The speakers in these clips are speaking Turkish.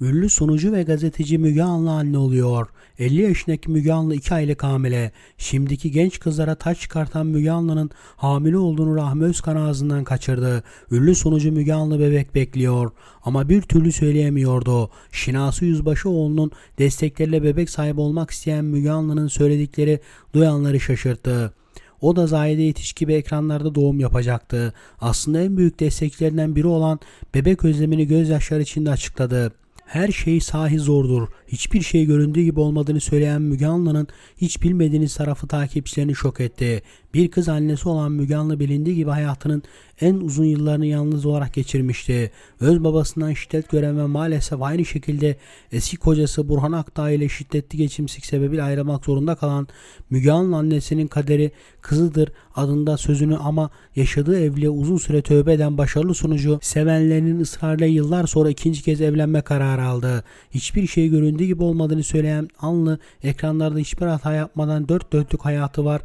Ünlü sunucu ve gazeteci Müge Anlı anne oluyor. 50 yaşındaki Müge Anlı 2 aylık hamile. Şimdiki genç kızlara taç çıkartan Müge Anlı'nın hamile olduğunu Rahmi Özkan ağzından kaçırdı. Ünlü sunucu Müge Anlı bebek bekliyor. Ama bir türlü söyleyemiyordu. Şinası Yüzbaşıoğlu'nun destekleriyle bebek sahibi olmak isteyen Müge Anlı'nın söyledikleri duyanları şaşırttı. O da Zahide Yetiş gibi ekranlarda doğum yapacaktı. Aslında en büyük desteklerinden biri olan bebek özlemini gözyaşları içinde açıkladı. Her şey sahi zordur. Hiçbir şey göründüğü gibi olmadığını söyleyen Müge Anlı'nın hiç bilmediğiniz tarafı takipçilerini şok etti. Bir kız annesi olan Müge Anlı bilindiği gibi hayatının en uzun yıllarını yalnız olarak geçirmişti. Öz babasından şiddet gören ve maalesef aynı şekilde eski kocası Burhan Akdağ ile şiddetli geçimsizlik sebebiyle ayrılmak zorunda kalan Müge Anlı annesinin kaderi kızıdır adında sözünü ama yaşadığı evliliğe uzun süre tövbe eden başarılı sunucu sevenlerinin ısrarıyla yıllar sonra ikinci kez evlenme kararı aldı. Hiçbir şey göründüğü gibi olmadığını söyleyen Anlı ekranlarda hiçbir hata yapmadan dört dörtlük hayatı var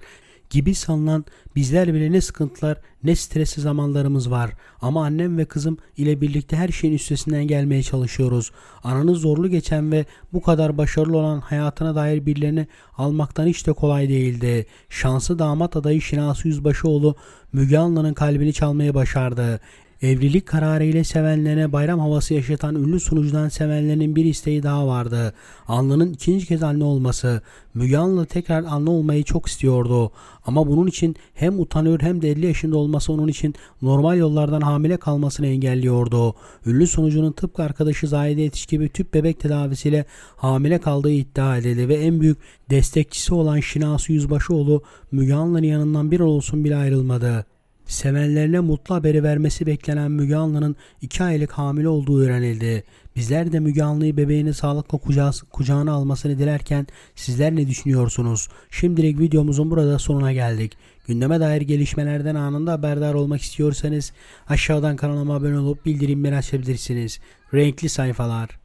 gibi sanılan bizler bile ne sıkıntılar ne stresli zamanlarımız var. Ama annem ve kızım ile birlikte her şeyin üstesinden gelmeye çalışıyoruz. Ananız zorlu geçen ve bu kadar başarılı olan hayatına dair birilerini almaktan hiç de kolay değildi. Şanslı damat adayı Şinasi Yüzbaşıoğlu Müge Anlı'nın kalbini çalmayı başardı. Evlilik kararı ile sevenlerine bayram havası yaşatan ünlü sunucudan sevenlerinin bir isteği daha vardı. Anlı'nın ikinci kez anne olması. Müge Anlı tekrar anne olmayı çok istiyordu. Ama bunun için hem utanıyor hem de 50 yaşında olması onun için normal yollardan hamile kalmasını engelliyordu. Ünlü sunucunun tıpkı arkadaşı Zahide Yetiş gibi tüp bebek tedavisiyle hamile kaldığı iddia edildi ve en büyük destekçisi olan Şinasi Yüzbaşıoğlu Müge Anlı'nın yanından bir olsun bile ayrılmadı. Sevenlerine mutlu haberi vermesi beklenen Müge Anlı'nın 2 aylık hamile olduğu öğrenildi. Bizler de Müge Anlı'yı bebeğini sağlıkla kucağı, kucağına almasını dilerken sizler ne düşünüyorsunuz? Şimdilik videomuzun burada sonuna geldik. Gündeme dair gelişmelerden anında haberdar olmak istiyorsanız aşağıdan kanalıma abone olup bildirimleri açabilirsiniz. Renkli sayfalar.